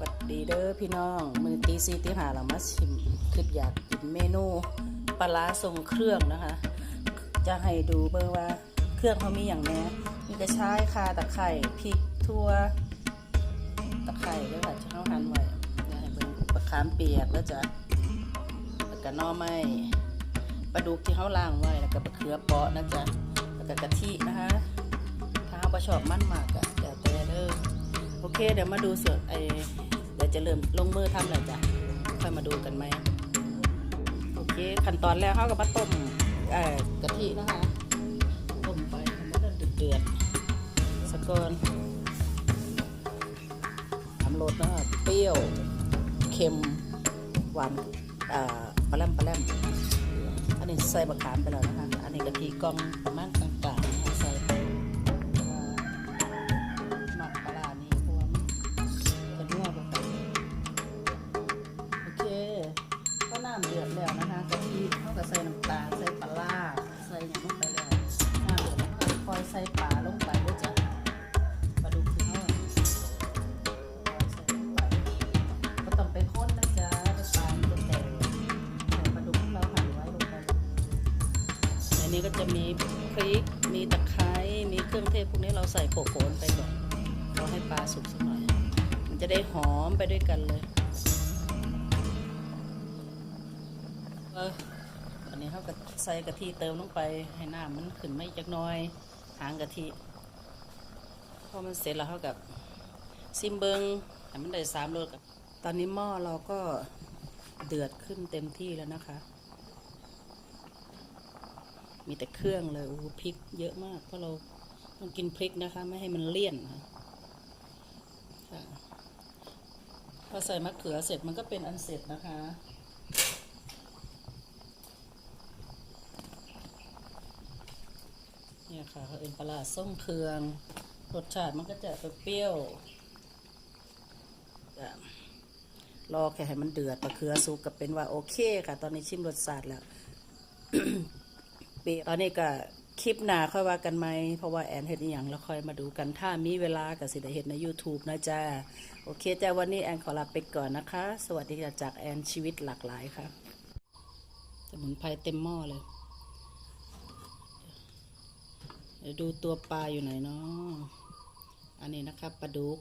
วัสดีเด้อพี่น้อง มือตีซีตีหาเรามาชิมคืออยากกินเมนูปลาทรงเครื่องนะคะ จะให้ดูเบอร์ว่าเครื่องเขามีอย่างแน่มีกระชายคาตะไคร่พริกทั่วตะไคร่แล้วก็จะเข้าหั่นไว้เนี่ยให้เบิ่งปลาขามเปียกแล้วจะแล้วก็น่อไม้ปลาดุกที่เขาล่างไว้แล้วก็มะเขือเปาะนะจ๊ะแล้วก็กะทินะคะถ้าเขาประชอบมันมากอะแต่แต่เด้อโอเคเดี๋ยวมาดูส่วนไอ จะเริ่มลงมือทำแล้วจ้ะค่อยมาดูกันไหมโอเคขั้นตอนแรกเขาก็มาต้มเอ่อกะทินะคะต้มไปให้มันเดือดเดือดๆสกอนทำรสนะคะเปรี้ยวเค็มหวานอ่าปลาแรมปลาแรมอันนี้ใส่มะขามไปแล้วนะคะ อันนี้กะทิกล่องประมาณกลาง นี้ก็จะมีพริก มีตะไคร้ มีเครื่องเทศพวกนี้เราใส่โขลกๆไปก่อนเราให้ปลาสุกสักหน่อย มันจะได้หอมไปด้วยกันเลยเอออันนี้เขาก็ใส่กะทิเติมลงไปให้น้ำมันขึ้นไม่จักน้อยหางกะทิพอมันเสร็จแล้วเขากับซิมเบิงให้มันได้สามรสกับตอนนี้หม้อเราก็เดือดขึ้นเต็มที่แล้วนะคะ มีแต่เครื่องเลยอ้โหพริกเยอะมาก เพราะเราต้องกินพริกนะคะ ไม่ให้มันเลี่ยนค่ะพอใส่มะเขือเสร็จมันก็เป็นอันเสร็จนะคะเนี่ยค่ะเขาเอ็นปลาส้มเครืองรสชาติมันก็จะเปรี้ยวรอแค่ให้มันเดือดมะเขือสุกก็เป็นว่าโอเคค่ะ ตอนนี้ชิมรสชาติแล้ว ปีตอนนี้ก็คลิปหน้าค่อยว่ากันไหมเพราะว่าแอนเฮ็ดอย่างแล้วค่อยมาดูกันถ้ามีเวลาก็สิได้เฮ็ดใน YouTube นะจ้าโอเคจ้าวันนี้แอนขอลาไปก่อนนะคะ สวัสดีจากแอนชีวิตหลากหลายค่ะสมุนไพรเต็มหม้อเลยเดี๋ยวดูตัวปลาอยู่ไหนเนาะอันนี้นะครับปลาดุก